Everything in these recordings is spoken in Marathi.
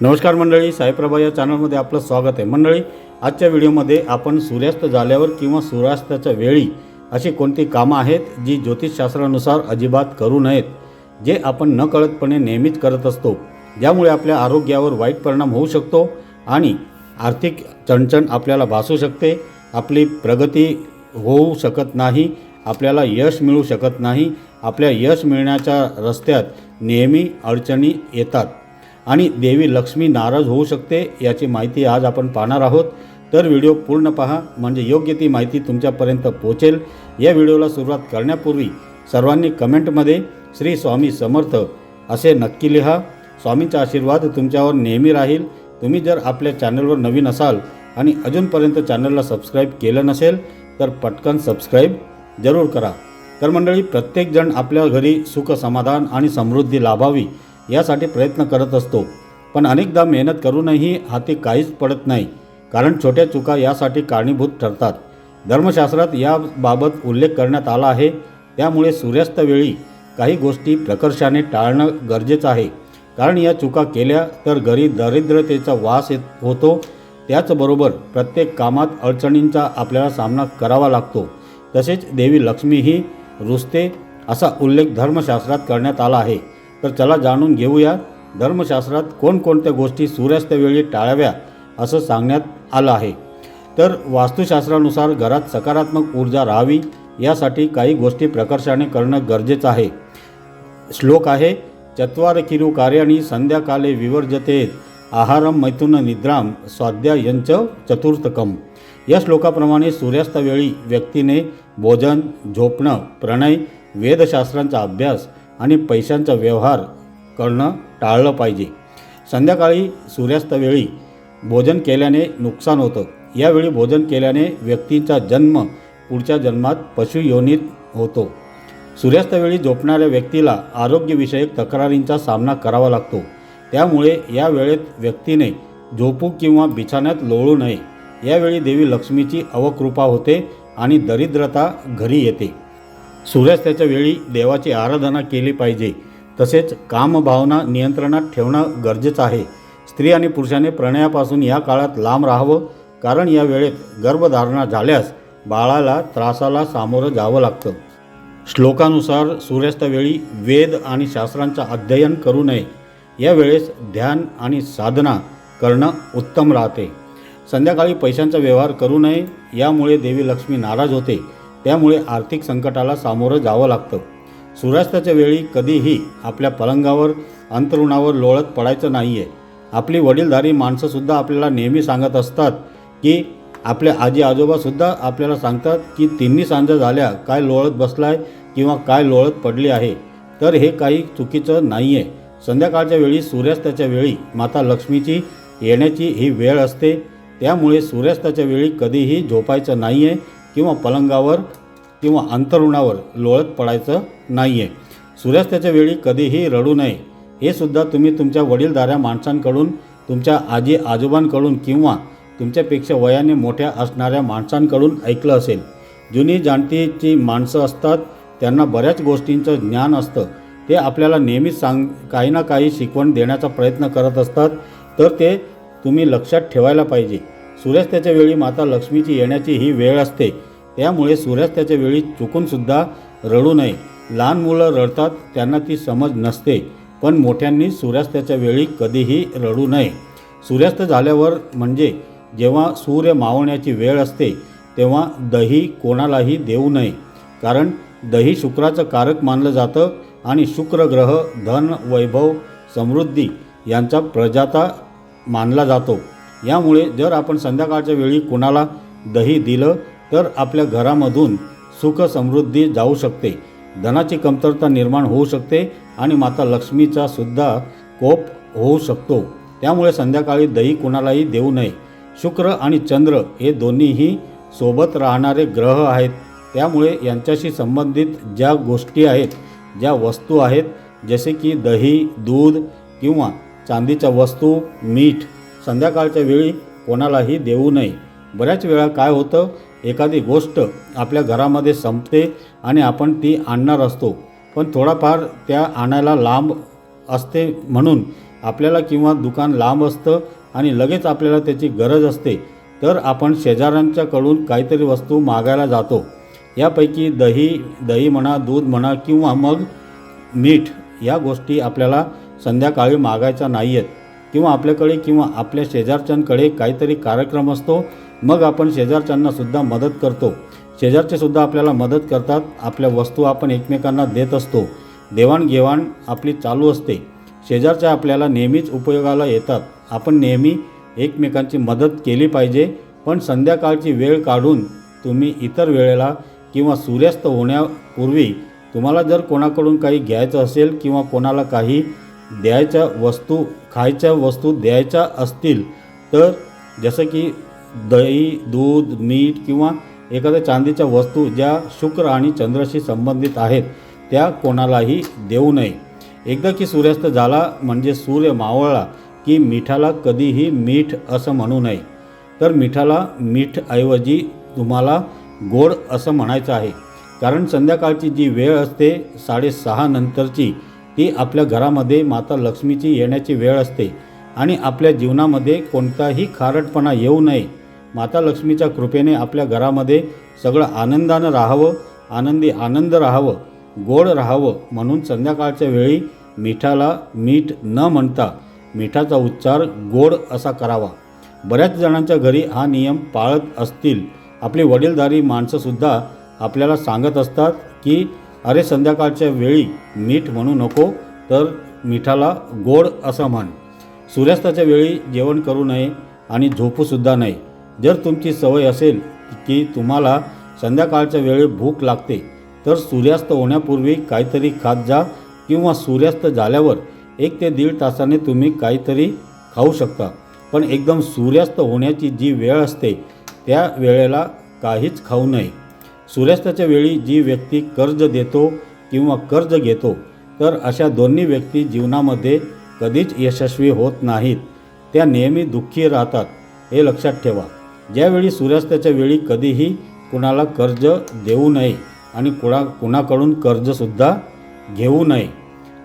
नमस्कार मंडळी साईप्रभा या चॅनलमध्ये आपलं स्वागत आहे. मंडळी आजच्या व्हिडिओमध्ये आपण सूर्यास्त झाल्यावर किंवा सूर्यास्ताच्या वेळी अशी कोणती कामं आहेत जी ज्योतिषशास्त्रानुसार अजिबात करू नयेत जे आपण नकळतपणे नेहमीच करत असतो. ज्यामुळे आपल्या आरोग्यावर वाईट परिणाम होऊ शकतो आणि आर्थिक चणचण आपल्याला भासू शकते. आपली प्रगती होऊ शकत नाही आपल्याला यश मिळू शकत नाही. आपल्या यश मिळण्याच्या रस्त्यात नेहमी अडचणी येतात. आणि देवी लक्ष्मी नाराज होऊ शकते याची माहिती आज आपण पाहणार आहोत. तर व्हिडिओ पूर्ण पहा म्हणजे योग्य ती माहिती तुमच्यापर्यंत पोहोचेल. या व्हिडिओला सुरुवात करण्यापूर्वी सर्वांनी कमेंटमध्ये श्री स्वामी समर्थ असे नक्की लिहा. स्वामींचा आशीर्वाद तुमच्यावर नेहमी राहील. तुम्ही जर आपल्या चॅनलवर नवीन असाल आणि अजूनपर्यंत चॅनलला सबस्क्राईब केलं नसेल तर पटकन सबस्क्राईब जरूर करा. तर मंडळी प्रत्येकजण आपल्या घरी सुख समाधान आणि समृद्धी लाभावी यासाठी प्रयत्न करत असतो. पण अनेकदा मेहनत करूनही हाती काहीच पडत नाही. कारण छोट्या चुका यासाठी कारणीभूत ठरतात. धर्मशास्त्रात याबाबत उल्लेख करण्यात आला आहे. त्यामुळे सूर्यास्तवेळी काही गोष्टी प्रकर्षाने टाळणं गरजेचं आहे. कारण या चुका केल्या तर घरी दरिद्रतेचा वास येत होतो. त्याचबरोबर प्रत्येक कामात अडचणींचा आपल्याला सामना करावा लागतो. तसेच देवी लक्ष्मीही रुसते असा उल्लेख धर्मशास्त्रात करण्यात आला आहे. तर चला जाणून घेऊया धर्मशास्त्रात कोणकोणत्या गोष्टी सूर्यास्तवेळी टाळाव्या असं सांगण्यात आलं आहे. तर वास्तुशास्त्रानुसार घरात सकारात्मक ऊर्जा राहावी यासाठी काही गोष्टी प्रकर्षाने करणं गरजेचं आहे. श्लोक आहे चत्वार किरु कार्याणी संध्याकाले विवर्जते आहारम मैथुन निद्राम स्वाध्यायंच चतुर्थकम. या श्लोकाप्रमाणे सूर्यास्तावेळी व्यक्तीने भोजन झोपणं प्रणय वेदशास्त्रांचा अभ्यास आणि पैशांचा व्यवहार करणं टाळलं पाहिजे. संध्याकाळी सूर्यास्तावेळी भोजन केल्याने नुकसान होतं. यावेळी भोजन केल्याने व्यक्तीचा जन्म पुढच्या जन्मात पशुयोनीत होतो. सूर्यास्तावेळी झोपणाऱ्या व्यक्तीला आरोग्यविषयक तक्रारींचा सामना करावा लागतो. त्यामुळे या वेळेत व्यक्तीने झोपू किंवा बिछाण्यात लोळू नये. यावेळी देवी लक्ष्मीची अवकृपा होते आणि दरिद्रता घरी येते. सूर्यास्ताच्या वेळी देवाची आराधना केली पाहिजे. तसेच कामभावना नियंत्रणात ठेवणं गरजेचं आहे. स्त्री आणि पुरुषाने प्रणयापासून या काळात लांब राहावं कारण या वेळेत गर्भधारणा झाल्यास बाळाला त्रासाला सामोरं जावं लागतं. श्लोकानुसार सूर्यास्तावेळी वेद आणि शास्त्रांचं अध्ययन करू नये. या वेळेस ध्यान आणि साधना करणं उत्तम राहते. संध्याकाळी पैशांचा व्यवहार करू नये यामुळे देवी लक्ष्मी नाराज होते. त्यामुळे आर्थिक संकटाला सामोरं जावं लागतं. सूर्यास्ताच्या वेळी कधीही आपल्या पलंगावर अंतरुणावर लोळत पडायचं नाही आहे आपली वडीलधारी माणसंसुद्धा आपल्याला नेहमी सांगत असतात की आपल्या आजी आजोबासुद्धा आपल्याला सांगतात की तिन्ही सांजा झाल्या काय लोळत बसलाय किंवा काय लोळत पडली आहे. तर हे काही चुकीचं नाही आहे संध्याकाळच्या वेळी सूर्यास्ताच्या वेळी माता लक्ष्मीची येण्याची ही वेळ असते. त्यामुळे सूर्यास्ताच्या वेळी कधीही झोपायचं नाही आहे किंवा पलंगावर किंवा अंतरुणावर लोळत पडायचं नाही आहे सूर्यास्ताच्या वेळी कधीही रडू नये. हे सुद्धा तुम्ही तुमच्या वडीलधाऱ्या माणसांकडून तुमच्या आजी आजोबांकडून किंवा तुमच्यापेक्षा वयाने मोठ्या असणाऱ्या माणसांकडून ऐकलं असेल. जुनी जाणतीची माणसं असतात त्यांना बऱ्याच गोष्टींचं ज्ञान असतं. ते आपल्याला नेहमीच सांग काही ना काही शिकवण देण्याचा प्रयत्न करत असतात. तर ते तुम्ही लक्षात ठेवायला पाहिजे. सूर्यास्ताच्या वेळी माता लक्ष्मीची येण्याची ही वेळ असते. त्यामुळे सूर्यास्ताच्या वेळी चुकूनसुद्धा रडू नये. लहान मुलं रडतात त्यांना ती समज नसते. पण मोठ्यांनी सूर्यास्ताच्या वेळी कधीही रडू नये. सूर्यास्त झाल्यावर म्हणजे जेव्हा सूर्य मावण्याची वेळ असते तेव्हा दही कोणालाही देऊ नये. कारण दही शुक्राचं कारक मानलं जातं आणि शुक्र ग्रह धन वैभव समृद्धी यांचा प्रजाता मानला जातो. यामुळे जर आपण संध्याकाळच्या वेळी कोणाला दही दिलं तर आपल्या घरामधून सुख समृद्धी जाऊ शकते. धनाची कमतरता निर्माण होऊ शकते आणि माता लक्ष्मीचा सुद्धा कोप होऊ शकतो. त्यामुळे संध्याकाळी दही कुणालाही देऊ नये. शुक्र आणि चंद्र हे दोन्हीही सोबत राहणारे ग्रह आहेत. त्यामुळे यांच्याशी संबंधित ज्या गोष्टी आहेत ज्या वस्तू आहेत जसे की दही दूध किंवा चांदीच्या वस्तू मीठ संध्याकाळच्या वेळी कोणालाही देऊ नये. बऱ्याच वेळा काय होतं एखादी गोष्ट आपल्या घरामध्ये संपते आणि आपण ती आणणार असतो. पण थोडाफार त्या आणायला लांब असते म्हणून आपल्याला किंवा दुकान लांब असतं आणि लगेच आपल्याला त्याची गरज असते तर आपण शेजाऱ्यांच्याकडून काहीतरी वस्तू मागायला जातो. यापैकी दही दही म्हणा दूध म्हणा किंवा मग मीठ या गोष्टी आपल्याला संध्याकाळी मागायच्या नाही आहेत किंवा आपल्याकडे किंवा आपल्या शेजारच्यांकडे काहीतरी कार्यक्रम असतो मग आपण शेजारच्यांनासुद्धा मदत करतो. शेजारचेसुद्धा आपल्याला मदत करतात आपल्या वस्तू आपण एकमेकांना देत असतो. देवाणघेवाण आपली चालू असते. शेजारच्या आपल्याला नेहमीच उपयोगाला येतात. आपण नेहमी एकमेकांची मदत केली पाहिजे पण संध्याकाळची वेळ काढून तुम्ही इतर वेळेला किंवा सूर्यास्त होण्यापूर्वी तुम्हाला जर कोणाकडून काही घ्यायचं असेल किंवा कोणाला काही द्यायच्या वस्तू खायच्या वस्तू द्यायच्या असतील तर जसं की दही दूध मीठ किंवा एखाद्या चांदीच्या वस्तू ज्या शुक्र आणि चंद्राशी संबंधित आहेत त्या कोणालाही देऊ नये. एकदा की सूर्यास्त झाला म्हणजे सूर्य मावळला की मिठाला कधीही मीठ असं म्हणू नये. तर मिठाला मीठऐवजी तुम्हाला गोड असं म्हणायचं आहे. कारण संध्याकाळची जी वेळ असते साडेसहा नंतरची ती आपल्या घरामध्ये माता लक्ष्मीची येण्याची वेळ असते आणि आपल्या जीवनामध्ये कोणताही खारटपणा येऊ नये. माता लक्ष्मीच्या कृपेने आपल्या घरामध्ये सगळं आनंदानं राहावं आनंदी आनंद राहावं गोड राहावं म्हणून संध्याकाळच्या वेळी मिठाला मीठ न म्हणता मिठाचा उच्चार गोड असा करावा. बऱ्याच जणांच्या घरी हा नियम पाळत असतील. आपली वडीलधारी माणसंसुद्धा आपल्याला सांगत असतात की अरे संध्याकाळच्या वेळी मीठ म्हणू नको तर मिठाला गोड असं म्हण. सूर्यास्ताच्या वेळी जेवण करू नये आणि झोपूसुद्धा नाही. जर तुमची सवय असेल की तुम्हाला संध्याकाळच्या वेळी भूक लागते तर सूर्यास्त होण्यापूर्वी काहीतरी खात जा किंवा सूर्यास्त झाल्यावर एक ते दीड तासाने तुम्ही काहीतरी खाऊ शकता. पण एकदम सूर्यास्त होण्याची जी वेळ असते त्या वेळेला काहीच खाऊ नये. सूर्यास्ताच्या वेळी जी व्यक्ती कर्ज देतो किंवा कर्ज घेतो तर अशा दोन्ही व्यक्ती जीवनामध्ये कधीच यशस्वी होत नाहीत. त्या नेहमी दुःखी राहतात हे लक्षात ठेवा. ज्यावेळी सूर्यास्ताच्या वेळी कधीही कुणाला कर्ज देऊ नये आणि कुणा कुणाकडून कर्जसुद्धा घेऊ नये.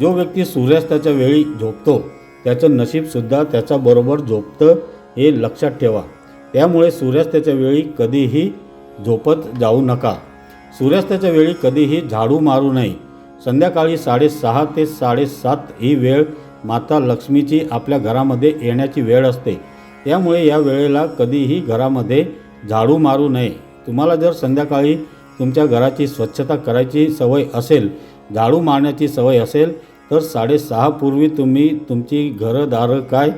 जो व्यक्ती सूर्यास्ताच्या वेळी झोपतो त्याचं नशीबसुद्धा त्याच्याबरोबर झोपतं हे लक्षात ठेवा. त्यामुळे सूर्यास्ताच्या वेळी कधीही झोपत जाऊ नका. सूर्यास्ताच्या वेळी कधीही झाडू मारू नये. संध्याकाळी साडेसहा ते साडेसात ही वेळ माता लक्ष्मीची आपल्या घरामध्ये येण्याची वेळ असते. त्यामुळे या वेळेला कधीही घरामध्ये झाडू मारू नये. तुम्हाला जर संध्याकाळी तुमच्या घराची स्वच्छता करायची सवय असेल झाडू मारण्याची सवय असेल तर साडेसहापूर्वी तुम्ही तुमची घरदारं काय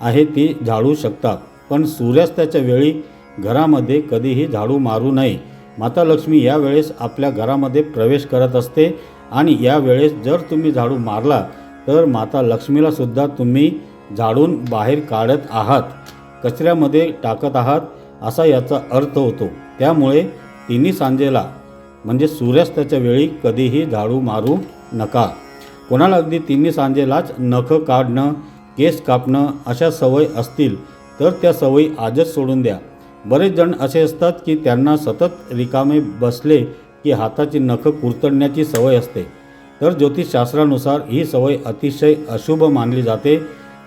आहे ती झाडू शकता. पण सूर्यास्ताच्या वेळी घरामध्ये कधीही झाडू मारू नये. माता लक्ष्मी या वेळेस आपल्या घरामध्ये प्रवेश करत असते आणि या वेळेस जर तुम्ही झाडू मारला तर माता लक्ष्मीलासुद्धा तुम्ही झाडून बाहेर काढत आहात कचऱ्यामध्ये टाकत आहात असा याचा अर्थ होतो. त्यामुळे तिन्ही सांजेला म्हणजे सूर्यास्ताच्या वेळी कधीही झाडू मारू नका. कोणाला अगदी तिन्ही सांजेलाच नखं काढणं केस कापणं अशा सवय असतील तर त्या सवयी आजच सोडून द्या. बरेच जण असे असतात की त्यांना सतत रिकामे बसले की हाताची नखं कुरतडण्याची सवय असते. तर ज्योतिषशास्त्रानुसार ही सवय अतिशय अशुभ मानली जाते.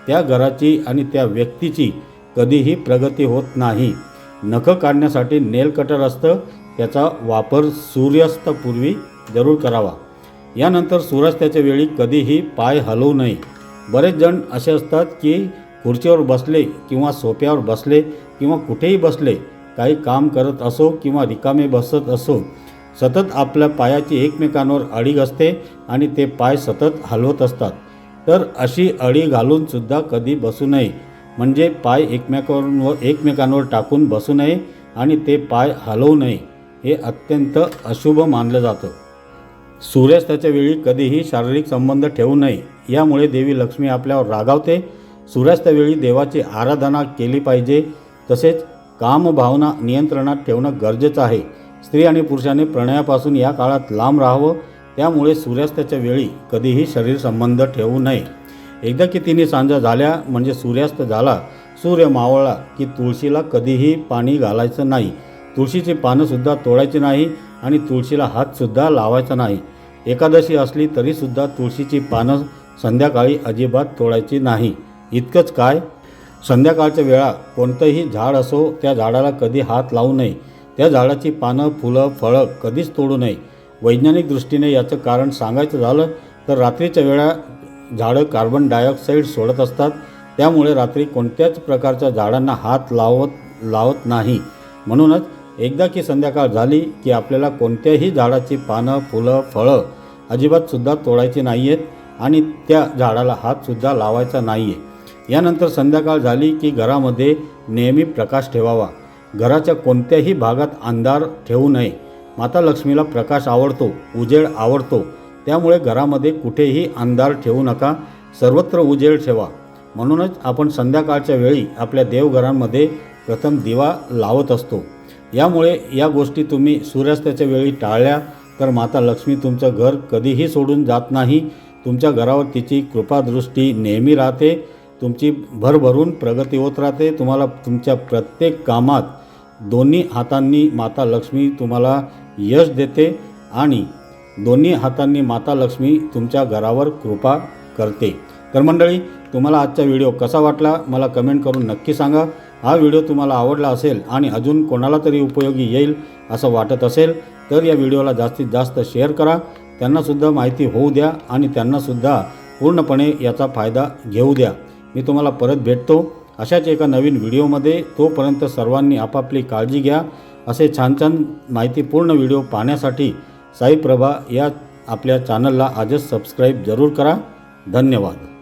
त्या घराची आणि त्या व्यक्तीची कधीही प्रगती होत नाही. नखं काढण्यासाठी नेल कटर असतं. त्याचा वापर सूर्यास्तापूर्वी जरूर करावा. यानंतर सूर्यास्ताच्या वेळी कधीही पाय हलवू नये. बरेच जण असे असतात की खुर्चीवर बसले किंवा सोप्यावर बसले किंवा कुठेही बसले काही काम करत असो किंवा रिकामे बसत असो सतत आपल्या पायाची एकमेकांवर अडीग असते आणि ते पाय सतत हलवत असतात. तर अशी अडी घालूनसुद्धा कधी बसू नये. म्हणजे पाय एकमेकांवर एकमेकांवर टाकून बसू नये आणि ते पाय हलवू नये हे अत्यंत अशुभ मानलं जातं. सूर्यास्ताच्या वेळी कधीही शारीरिक संबंध ठेवू नये. यामुळे देवी लक्ष्मी आपल्यावर रागावते. सूर्यास्तावेळी देवाची आराधना केली पाहिजे. तसेच कामभावना नियंत्रणात ठेवणं गरजेचं आहे. स्त्री आणि पुरुषाने प्रणयापासून या काळात लांब राहावं त्यामुळे सूर्यास्ताच्या वेळी कधीही शरीर संबंध ठेवू नये. एकदा की तिने सांजा झाल्या म्हणजे सूर्यास्त झाला सूर्य मावळला की तुळशीला कधीही पाणी घालायचं नाही. तुळशीची पानंसुद्धा तोडायची नाही आणि तुळशीला हातसुद्धा लावायचा नाही. एकादशी असली तरीसुद्धा तुळशीची पानं संध्याकाळी अजिबात तोडायची नाही. इतकंच काय? संध्याकाळच्या वेळा कोणतंही झाड असो त्या झाडाला कधी हात लावू नये. त्या झाडाची पानं फुलं फळं कधीच तोडू नये. वैज्ञानिक दृष्टीने याचं कारण सांगायचं झालं तर रात्रीच्या वेळा झाडं कार्बन डायऑक्साईड सोडत असतात. त्यामुळे रात्री कोणत्याच प्रकारच्या झाडांना हात लावत लावत नाही. म्हणूनच एकदा की संध्याकाळ झाली की आपल्याला कोणत्याही झाडाची पानं फुलं फळं अजिबातसुद्धा तोडायची नाही आहेत आणि त्या झाडाला हातसुद्धा लावायचा नाही आहे यानंतर संध्याकाळ झाली की घरामध्ये नेहमी प्रकाश ठेवावा. घराच्या कोणत्याही भागात अंधार ठेवू नये. माता लक्ष्मीला प्रकाश आवडतो उजेड आवडतो. त्यामुळे घरामध्ये कुठेही अंधार ठेवू नका. सर्वत्र उजेड ठेवा. म्हणूनच आपण संध्याकाळच्या वेळी आपल्या देवघरांमध्ये प्रथम दिवा लावत असतो. यामुळे या गोष्टी तुम्ही सूर्यास्ताच्या वेळी टाळल्या तर माता लक्ष्मी तुमचं घर कधीही सोडून जात नाही. तुमच्या घरावर तिची कृपादृष्टी नेहमी राहते. तुमची भरभरून प्रगती होत राहते. तुम्हाला तुमच्या प्रत्येक कामात दोन्ही हातांनी माता लक्ष्मी तुम्हाला यश देते आणि दोन्ही हातांनी माता लक्ष्मी तुमच्या घरावर कृपा करते. तर मंडळी तुम्हाला आजचा व्हिडिओ कसा वाटला मला कमेंट करून नक्की सांगा. हा व्हिडिओ तुम्हाला आवडला असेल आणि अजून कोणाला तरी उपयोगी येईल असं वाटत असेल तर या व्हिडिओला जास्तीत जास्त शेअर करा. त्यांनासुद्धा माहिती होऊ द्या आणि त्यांनासुद्धा पूर्णपणे याचा फायदा घेऊ द्या. मी तुम्हाला परत भेटतो. अशाच एका नवीन व्हिडिओमध्ये तोपर्यंत सर्वांनी आपापली काळजी घ्या. असे छान छान माहितीपूर्ण व्हिडिओ पाहण्यासाठी साईप्रभा या आपल्या चॅनलला आजच सबस्क्राईब जरूर करा. धन्यवाद.